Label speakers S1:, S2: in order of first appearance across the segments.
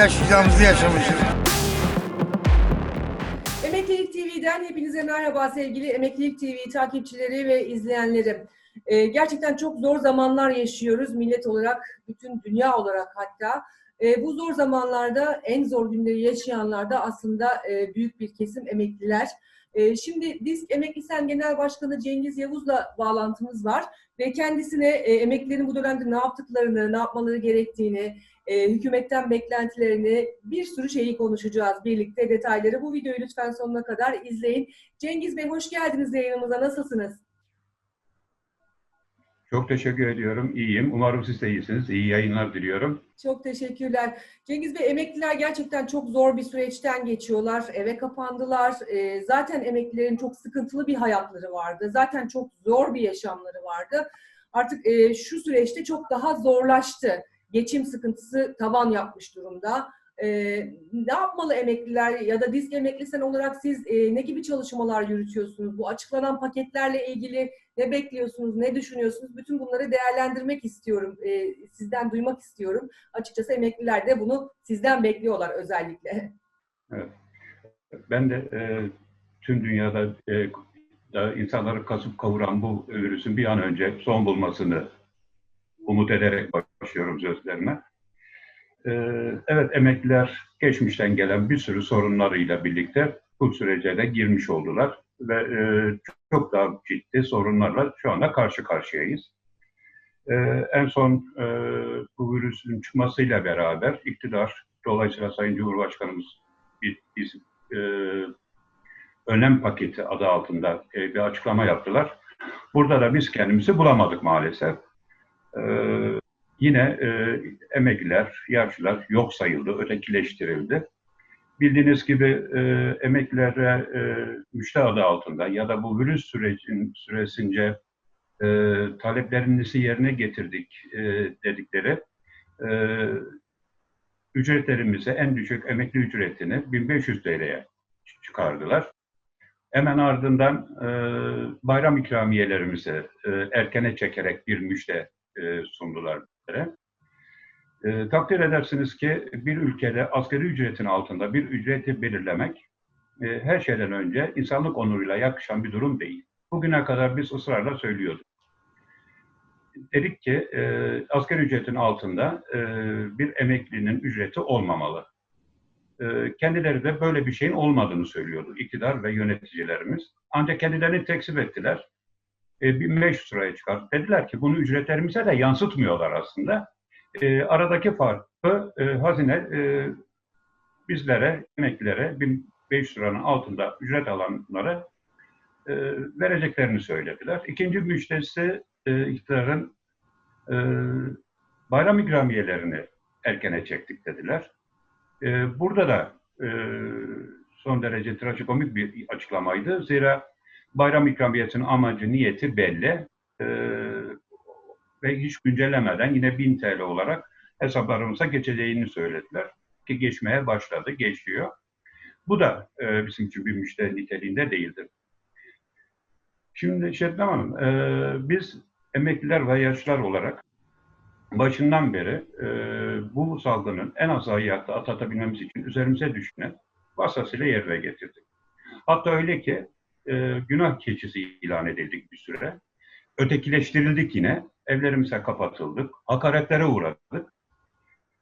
S1: yaşayacağımızı yaşamışız.
S2: Emeklilik TV'den hepinize merhaba sevgili Emeklilik TV takipçileri ve izleyenlerim. Ee, gerçekten çok zor zamanlar yaşıyoruz millet olarak, bütün dünya olarak hatta. Ee, bu zor zamanlarda en zor günleri yaşayanlar da aslında e, büyük bir kesim emekliler. Ee, şimdi biz Emekli Sen Genel Başkanı Cengiz Yavuz'la bağlantımız var ve kendisine e, emeklilerin bu dönemde ne yaptıklarını, ne yapmaları gerektiğini, e, hükümetten beklentilerini, bir sürü şeyi konuşacağız birlikte detayları. Bu videoyu lütfen sonuna kadar izleyin. Cengiz Bey hoş geldiniz yayınımıza. Nasılsınız?
S3: Çok teşekkür ediyorum. İyiyim. Umarım siz de iyisiniz. İyi yayınlar diliyorum.
S2: Çok teşekkürler. Cengiz Bey emekliler gerçekten çok zor bir süreçten geçiyorlar. Eve kapandılar. E, zaten emeklilerin çok sıkıntılı bir hayatları vardı. Zaten çok zor bir yaşamları vardı. Artık e, şu süreçte çok daha zorlaştı. Geçim sıkıntısı tavan yapmış durumda. E, ne yapmalı emekliler ya da disk emeklisen olarak siz e, ne gibi çalışmalar yürütüyorsunuz? Bu açıklanan paketlerle ilgili ne bekliyorsunuz, ne düşünüyorsunuz? Bütün bunları değerlendirmek istiyorum, e, sizden duymak istiyorum. Açıkçası emekliler de bunu sizden bekliyorlar özellikle.
S3: Ben de e, tüm dünyada e, insanları kasıp kavuran bu virüsün bir an önce son bulmasını umut ederek başlıyorum sözlerime. E, evet emekliler geçmişten gelen bir sürü sorunlarıyla birlikte bu sürece de girmiş oldular ve e, çok daha ciddi sorunlarla şu anda karşı karşıyayız. E, en son e, bu virüsün çıkmasıyla beraber iktidar, dolayısıyla Sayın Cumhurbaşkanımız bir, bir e, önlem paketi adı altında bir açıklama yaptılar. Burada da biz kendimizi bulamadık maalesef. E, yine e, emekliler, yaşlılar yok sayıldı, ötekileştirildi. Bildiğiniz gibi e, emeklilere e, müşte adı altında ya da bu virüs sürecin süresince e, taleplerinizi yerine getirdik e, dedikleri e, ücretlerimizi en düşük emekli ücretini 1500 TL'ye çıkardılar. Hemen ardından e, bayram ikramiyelerimizi e, erkene çekerek bir müjde e, sundular bizlere. E, takdir edersiniz ki bir ülkede asgari ücretin altında bir ücreti belirlemek e, her şeyden önce insanlık onuruyla yakışan bir durum değil. Bugüne kadar biz ısrarla söylüyorduk. Dedik ki e, asgari ücretin altında e, bir emeklinin ücreti olmamalı. E, kendileri de böyle bir şeyin olmadığını söylüyordu iktidar ve yöneticilerimiz. Ancak kendilerini tekzip ettiler. E, 1500 liraya çıkart. Dediler ki bunu ücretlerimize de yansıtmıyorlar aslında. E, aradaki farkı e, hazine e, bizlere, emeklilere 1500 liranın altında ücret alanlara vereceklerini söylediler. İkinci müjdesi e, iktidarın e, bayram ikramiyelerini erkene çektik dediler. Burada da son derece trajikomik bir açıklamaydı. Zira bayram ikramiyesinin amacı, niyeti belli. E, ve hiç güncellemeden yine 1000 TL olarak hesaplarımıza geçeceğini söylediler. Ki geçmeye başladı, geçiyor. Bu da e, bizim için bir müşteri niteliğinde değildir. Şimdi Şebnem Hanım, e, biz emekliler ve yaşlılar olarak başından beri e, bu salgının en az zayiatı atlatabilmemiz için üzerimize düşeni vasasıyla yerine getirdik. Hatta öyle ki e, günah keçisi ilan edildik bir süre. Ötekileştirildik yine, evlerimize kapatıldık, hakaretlere uğradık.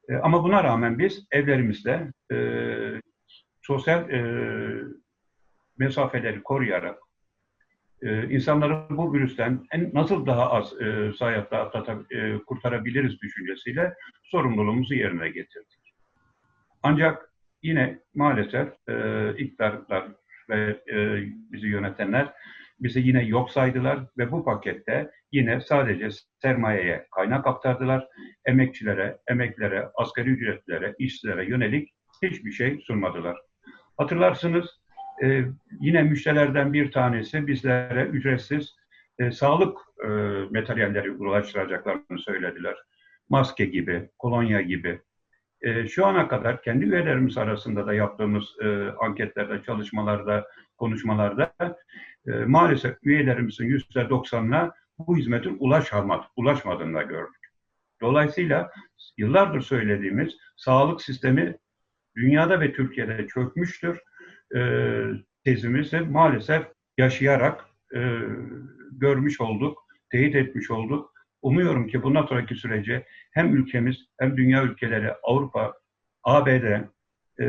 S3: E, ama buna rağmen biz evlerimizde e, sosyal e, mesafeleri koruyarak e, insanları bu virüsten en, nasıl daha az e, zayiatla atlata, e, kurtarabiliriz düşüncesiyle sorumluluğumuzu yerine getirdik. Ancak yine maalesef e, iktidarlar ve e, bizi yönetenler bizi yine yok saydılar ve bu pakette yine sadece sermayeye kaynak aktardılar. Emekçilere, emeklilere, asgari ücretlilere, işçilere yönelik hiçbir şey sunmadılar. Hatırlarsınız e, yine müşterilerden bir tanesi bizlere ücretsiz e, sağlık e, materyalleri ulaştıracaklarını söylediler. Maske gibi, kolonya gibi. E, şu ana kadar kendi üyelerimiz arasında da yaptığımız e, anketlerde, çalışmalarda, konuşmalarda e, maalesef üyelerimizin yüzde doksanına bu hizmetin ulaşamadı, ulaşmadığını da gördük. Dolayısıyla yıllardır söylediğimiz sağlık sistemi dünyada ve Türkiye'de çökmüştür. E, tezimizi maalesef yaşayarak e, görmüş olduk, teyit etmiş olduk. Umuyorum ki bundan sonraki süreci hem ülkemiz hem dünya ülkeleri, Avrupa, ABD e,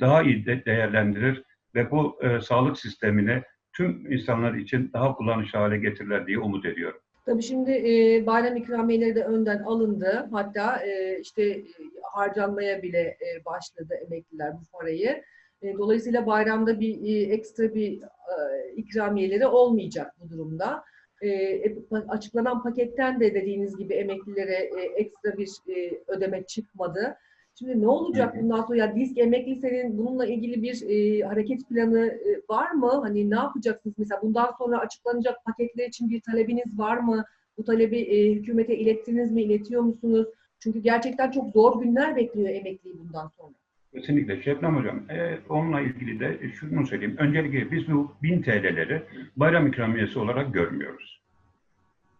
S3: daha iyi de değerlendirir ve bu e, sağlık sistemini tüm insanlar için daha kullanışlı hale getirirler diye umut ediyorum.
S2: Tabii şimdi e, bayram ikramiyeleri de önden alındı. Hatta e, işte e, harcanmaya bile e, başladı emekliler bu parayı. E, dolayısıyla bayramda bir e, ekstra bir e, ikramiyeleri olmayacak bu durumda. E, e, açıklanan paketten de dediğiniz gibi emeklilere e, ekstra bir e, ödeme çıkmadı. Şimdi ne olacak bundan sonra? Ya disk emekli senin bununla ilgili bir e, hareket planı e, var mı? Hani ne yapacaksınız? Mesela bundan sonra açıklanacak paketler için bir talebiniz var mı? Bu talebi e, hükümete ilettiniz mi? İletiyor musunuz? Çünkü gerçekten çok zor günler bekliyor emekliyi bundan sonra.
S3: Kesinlikle Şebnem Hocam. E, onunla ilgili de şunu söyleyeyim. Öncelikle biz bu 1000 TL'leri bayram ikramiyesi olarak görmüyoruz.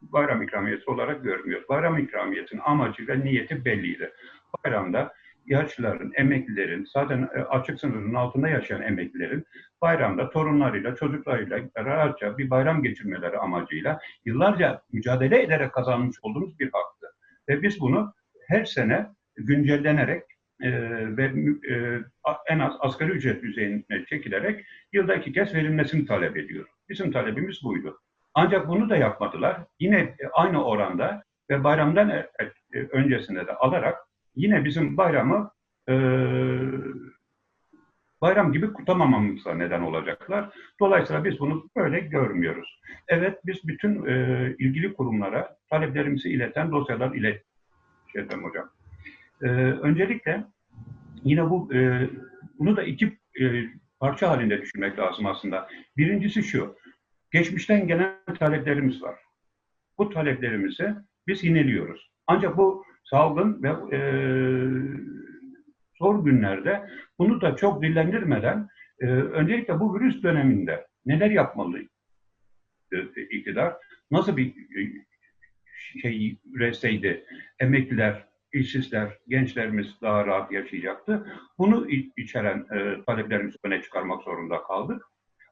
S3: Bayram ikramiyesi olarak görmüyoruz. Bayram ikramiyesinin amacı ve niyeti belliydi. Bayramda yaşlıların, emeklilerin, zaten e, açık sınırının altında yaşayan emeklilerin bayramda torunlarıyla, çocuklarıyla rahatça bir bayram geçirmeleri amacıyla yıllarca mücadele ederek kazanmış olduğumuz bir haktı. Ve biz bunu her sene güncellenerek e, ve e, en az asgari ücret düzeyine çekilerek yılda iki kez verilmesini talep ediyor. Bizim talebimiz buydu. Ancak bunu da yapmadılar. Yine e, aynı oranda ve bayramdan e- e, öncesinde de alarak yine bizim bayramı e, bayram gibi kutlamamamıza neden olacaklar. Dolayısıyla biz bunu böyle görmüyoruz. Evet biz bütün e, ilgili kurumlara taleplerimizi ileten dosyalar ilet şey yapayım hocam. Ee, öncelikle yine bu e, bunu da iki e, parça halinde düşünmek lazım aslında. Birincisi şu, geçmişten gelen taleplerimiz var. Bu taleplerimizi biz yineliyoruz. Ancak bu salgın ve e, zor günlerde bunu da çok dillendirmeden e, öncelikle bu virüs döneminde neler yapmalı e, iktidar? Nasıl bir e, şey üretseydi emekliler, işsizler, gençlerimiz daha rahat yaşayacaktı. Bunu içeren e, taleplerimizi öne çıkarmak zorunda kaldık.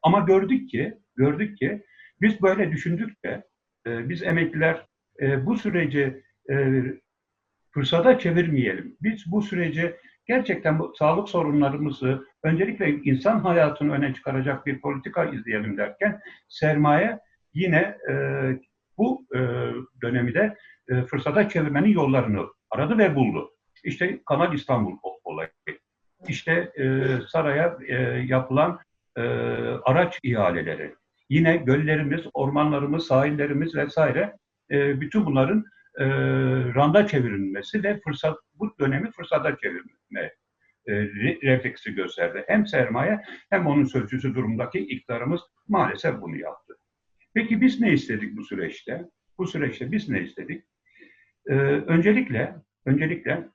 S3: Ama gördük ki, gördük ki biz böyle düşündükçe e, biz emekliler e, bu süreci e, fırsata çevirmeyelim. Biz bu süreci gerçekten bu sağlık sorunlarımızı öncelikle insan hayatını öne çıkaracak bir politika izleyelim derken sermaye yine e, bu e, dönemi de e, fırsata çevirmenin yollarını aradı ve buldu. İşte Kanal İstanbul olayı. İşte e, saraya e, yapılan e, araç ihaleleri. Yine göllerimiz, ormanlarımız, sahillerimiz vesaire e, bütün bunların e, randa çevrilmesi ve fırsat bu dönemi fırsata çevirme e, re- refleksi gösterdi. Hem sermaye hem onun sözcüsü durumdaki iktidarımız maalesef bunu yaptı. Peki biz ne istedik bu süreçte? Bu süreçte biz ne istedik? Ee, öncelikle, öncelikle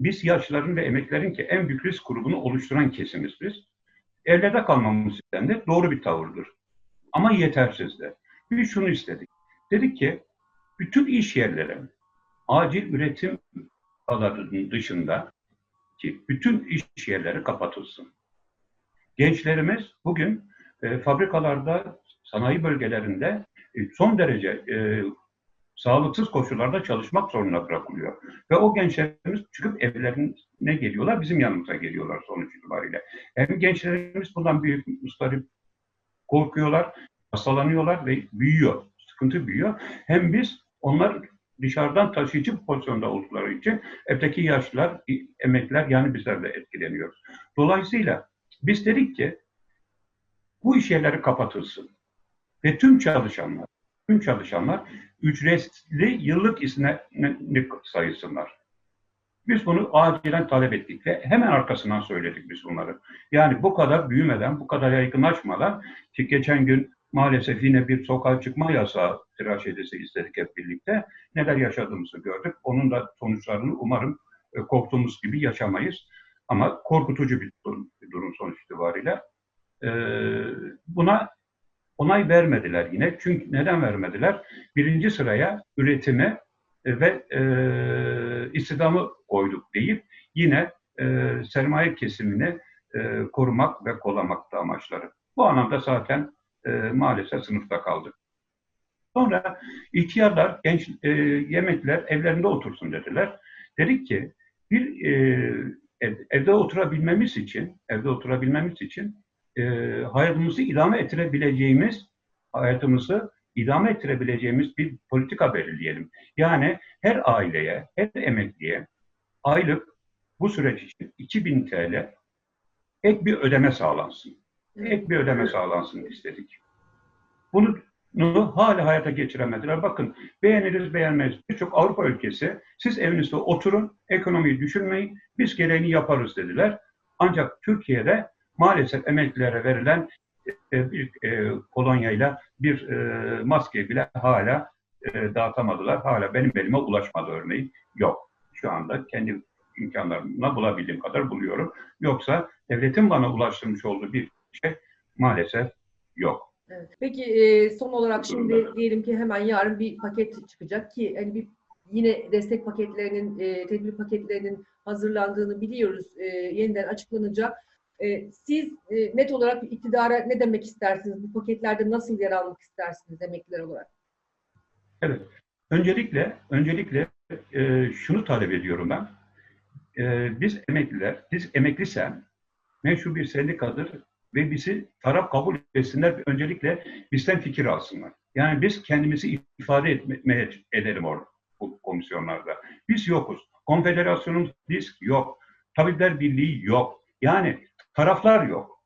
S3: biz yaşlıların ve emeklerin ki en büyük risk grubunu oluşturan kesimiz biz. Evlerde kalmamız istendi. Doğru bir tavırdır. Ama yetersizdi. Biz şunu istedik. Dedik ki bütün iş yerleri acil üretim alanının dışında ki bütün iş yerleri kapatılsın. Gençlerimiz bugün e, fabrikalarda, sanayi bölgelerinde e, son derece e, sağlıksız koşullarda çalışmak zorunda bırakılıyor. Ve o gençlerimiz çıkıp evlerine geliyorlar, bizim yanımıza geliyorlar sonuç itibariyle. Hem gençlerimiz bundan büyük mustarip korkuyorlar, hastalanıyorlar ve büyüyor, sıkıntı büyüyor. Hem biz onlar dışarıdan taşıyıcı pozisyonda oldukları için evdeki yaşlılar, emekliler yani bizler de etkileniyoruz. Dolayısıyla biz dedik ki bu iş yerleri kapatılsın ve tüm çalışanlar, tüm çalışanlar ücretli yıllık izinli sayısınlar. Biz bunu acilen talep ettik ve hemen arkasından söyledik biz bunları. Yani bu kadar büyümeden, bu kadar yaygınlaşmadan ki geçen gün maalesef yine bir sokağa çıkma yasağı tıraş edilse istedik hep birlikte. Neler yaşadığımızı gördük. Onun da sonuçlarını umarım e, korktuğumuz gibi yaşamayız. Ama korkutucu bir durum, bir durum sonuç itibariyle. E, buna onay vermediler yine. Çünkü neden vermediler? Birinci sıraya üretimi e, ve e, istihdamı koyduk deyip yine e, sermaye kesimini e, korumak ve kollamak da amaçları. Bu anlamda zaten e, maalesef sınıfta kaldık. Sonra ihtiyarlar, genç e, yemekler evlerinde otursun dediler. Dedik ki bir e, ev, evde oturabilmemiz için, evde oturabilmemiz için e, hayatımızı idame ettirebileceğimiz, hayatımızı idame ettirebileceğimiz bir politika belirleyelim. Yani her aileye, her emekliye aylık bu süreç için 2000 TL ek bir ödeme sağlansın. Ek bir ödeme sağlansın istedik. Bunu bunu hala hayata geçiremediler. Bakın beğeniriz beğenmeyiz. Birçok Avrupa ülkesi siz evinizde oturun, ekonomiyi düşünmeyin, biz gereğini yaparız dediler. Ancak Türkiye'de maalesef emeklilere verilen e, bir e, kolonyayla bir e, maske bile hala e, dağıtamadılar. Hala benim elime ulaşmadı örneğin. Yok. Şu anda kendi imkanlarımla bulabildiğim kadar buluyorum. Yoksa devletin bana ulaştırmış olduğu bir şey maalesef yok.
S2: Evet. Peki e, son olarak şimdi diyelim ki hemen yarın bir paket çıkacak ki hani bir yine destek paketlerinin, e, tedbir paketlerinin hazırlandığını biliyoruz. E, yeniden açıklanacak. E, siz e, net olarak iktidara ne demek istersiniz? Bu paketlerde nasıl yer almak istersiniz emekliler olarak?
S3: Evet. Öncelikle öncelikle e, şunu talep ediyorum ben. E, biz emekliler, biz emeklisen meşru bir sendikadır ve bizi taraf kabul etsinler. Öncelikle bizden fikir alsınlar. Yani biz kendimizi ifade etmeye edelim orada bu komisyonlarda. Biz yokuz. Konfederasyonumuz biz yok. Tabipler Birliği yok. Yani taraflar yok.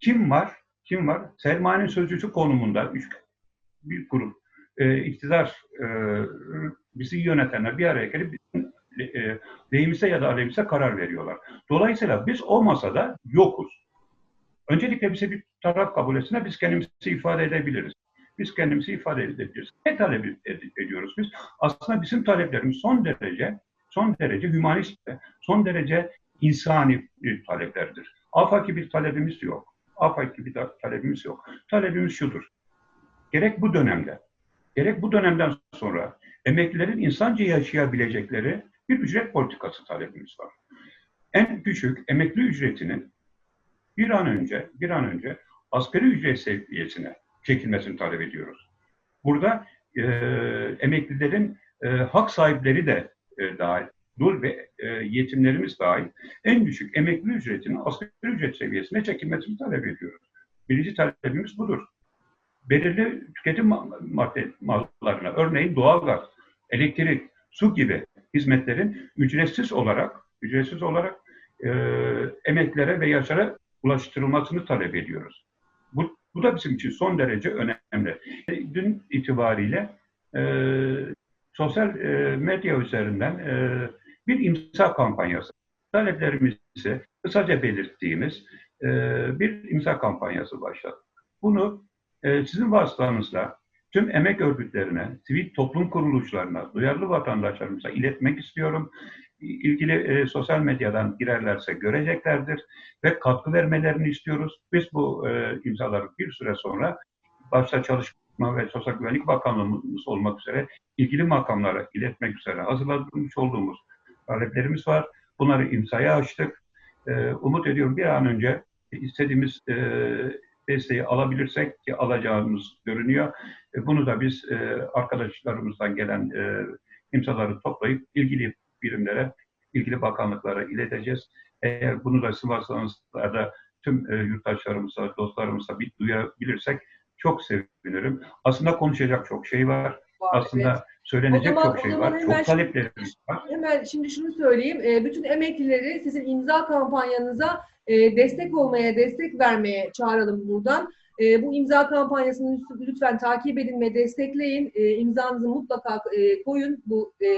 S3: Kim var? Kim var? Sermayenin sözcüsü konumunda üç, bir grup e, iktidar e, bizi yönetenler bir araya gelip e, lehimize ya da aleyhimize karar veriyorlar. Dolayısıyla biz o masada yokuz. Öncelikle bize bir taraf kabul etsinler, biz kendimizi ifade edebiliriz. Biz kendimizi ifade edebiliriz. Ne talep ed- ediyoruz biz? Aslında bizim taleplerimiz son derece, son derece hümanist son derece insani taleplerdir. Afaki bir talebimiz yok. Afaki bir talebimiz yok. Talebimiz şudur. Gerek bu dönemde, gerek bu dönemden sonra emeklilerin insanca yaşayabilecekleri bir ücret politikası talebimiz var. En küçük emekli ücretinin bir an önce bir an önce asgari ücret seviyesine çekilmesini talep ediyoruz. Burada e, emeklilerin e, hak sahipleri de e, dahil, dul ve e, yetimlerimiz dahil en düşük emekli ücretinin asgari ücret seviyesine çekilmesini talep ediyoruz. Birinci talebimiz budur. Belirli tüketim madde mallarına, örneğin doğalgaz, elektrik, su gibi hizmetlerin ücretsiz olarak ücretsiz olarak e, emeklilere ve yaşlara ulaştırılmasını talep ediyoruz. Bu, bu da bizim için son derece önemli. Dün itibariyle e, sosyal e, medya üzerinden e, bir imza kampanyası, taleplerimizi kısaca belirttiğimiz e, bir imza kampanyası başladı. Bunu e, sizin vasıtanızla tüm emek örgütlerine, sivil toplum kuruluşlarına, duyarlı vatandaşlarımıza iletmek istiyorum ilgili e, sosyal medyadan girerlerse göreceklerdir ve katkı vermelerini istiyoruz. Biz bu e, imzaları bir süre sonra başta Çalışma ve Sosyal Güvenlik Bakanlığımız olmak üzere ilgili makamlara iletmek üzere hazırlamış olduğumuz taleplerimiz var. Bunları imzaya açtık. E, umut ediyorum bir an önce istediğimiz e, desteği alabilirsek ki alacağımız görünüyor. E, bunu da biz e, arkadaşlarımızdan gelen e, imzaları toplayıp ilgili birimlere, ilgili bakanlıklara ileteceğiz. Eğer bunu da Sivas'ta tüm e, yurttaşlarımıza, dostlarımıza bir duyabilirsek çok sevinirim. Aslında konuşacak çok şey var.
S2: Var
S3: Aslında
S2: evet.
S3: söylenecek
S2: zaman-
S3: çok şey var. Çok taleplerimiz var.
S2: Hemen şimdi şunu söyleyeyim. E, bütün emeklileri sizin imza kampanyanıza e, destek olmaya, destek vermeye çağıralım buradan. E, bu imza kampanyasını lütfen takip edin ve destekleyin. E, imzanızı mutlaka e, koyun bu e,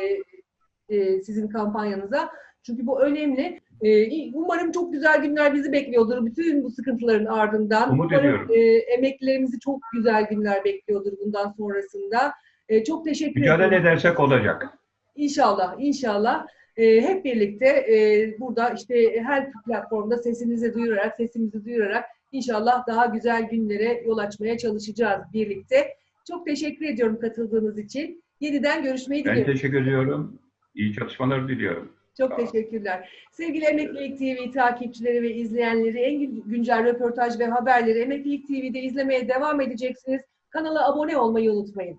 S2: e, sizin kampanyanıza. Çünkü bu önemli. E, umarım çok güzel günler bizi bekliyordur bütün bu sıkıntıların ardından.
S3: Umut
S2: umarım
S3: ediyorum.
S2: e, emeklilerimizi çok güzel günler bekliyordur bundan sonrasında. E, çok teşekkür ederim.
S3: Mücadele edersek olacak.
S2: İnşallah, inşallah. Ee, hep birlikte e, burada işte her platformda sesimizi duyurarak, sesimizi duyurarak inşallah daha güzel günlere yol açmaya çalışacağız birlikte. Çok teşekkür ediyorum katıldığınız için. Yeniden görüşmeyi
S3: Ben
S2: diliyorum.
S3: teşekkür ediyorum. İyi çalışmalar diliyorum.
S2: Çok
S3: olun.
S2: teşekkürler. Sevgili Emeklilik TV takipçileri ve izleyenleri, en gün- güncel röportaj ve haberleri Emeklilik TV'de izlemeye devam edeceksiniz. Kanala abone olmayı unutmayın.